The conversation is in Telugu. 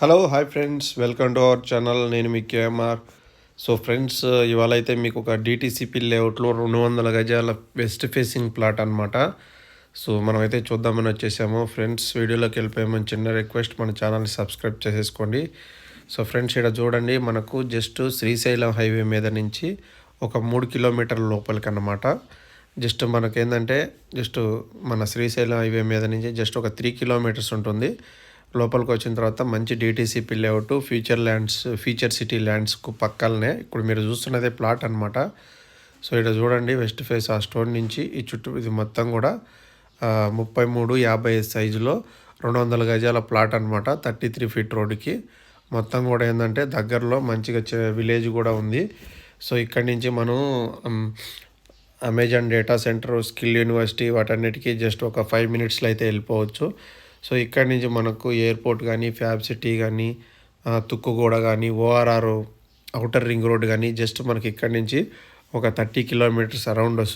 Hello hi friends welcome to our channel నేను మీ కేఎంఆర్ సో ఫ్రెండ్స్ ఇవాళ అయితే మీకు ఒక డిటీసీపీ లేఅవుట్లో రెండు వందల గజాల వెస్ట్ ఫేసింగ్ ప్లాట్ అనమాట సో మనమైతే చూద్దామని వచ్చేసాము. ఫ్రెండ్స్ వీడియోలోకి వెళ్ళిపోయామని చిన్న రిక్వెస్ట్ మన ఛానల్ని సబ్స్క్రైబ్ చేసేసుకోండి. సో ఫ్రెండ్స్ ఇక్కడ చూడండి మనకు జస్ట్ శ్రీశైలం హైవే మీద నుంచి ఒక మూడు కిలోమీటర్ల లోపలికి అన్నమాట జస్ట్ మనకేంటంటే జస్ట్ మన శ్రీశైలం హైవే మీద నుంచి జస్ట్ ఒక త్రీ కిలోమీటర్స్ ఉంటుంది. లోపలికి వచ్చిన తర్వాత మంచి DTCP layout future lands future city ల్యాండ్స్కు పక్కలనే ఇప్పుడు మీరు చూస్తున్నదే ప్లాట్ అనమాట సో ఇక్కడ చూడండి వెస్ట్ ఫేస్ ఆ స్టోన్ నుంచి ఈ చుట్టూ ఇది మొత్తం కూడా ముప్పై మూడు యాభై సైజులో రెండు వందల గజాల ప్లాట్ అనమాట థర్టీ త్రీ ఫీట్ రోడ్డుకి మొత్తం కూడా ఏంటంటే దగ్గరలో మంచిగా చే- విలేజ్ కూడా ఉంది. సో ఇక్కడి నుంచి మనం Amazon data centre skill university వాటన్నిటికీ జస్ట్ ఒక ఫైవ్ మినిట్స్లో అయితే వెళ్ళిపోవచ్చు. సో ఇక్కడి నుంచి మనకు ఎయిర్పోర్ట్ కానీ ఫ్యాబ్ సిటీ కానీ తుక్కుగూడ కానీ ఓఆర్ఆర్ అవుటర్ రింగ్ రోడ్ కానీ జస్ట్ మనకి ఇక్కడి నుంచి ఒక థర్టీ కిలోమీటర్స్ అరౌండ్ వస్తుంది.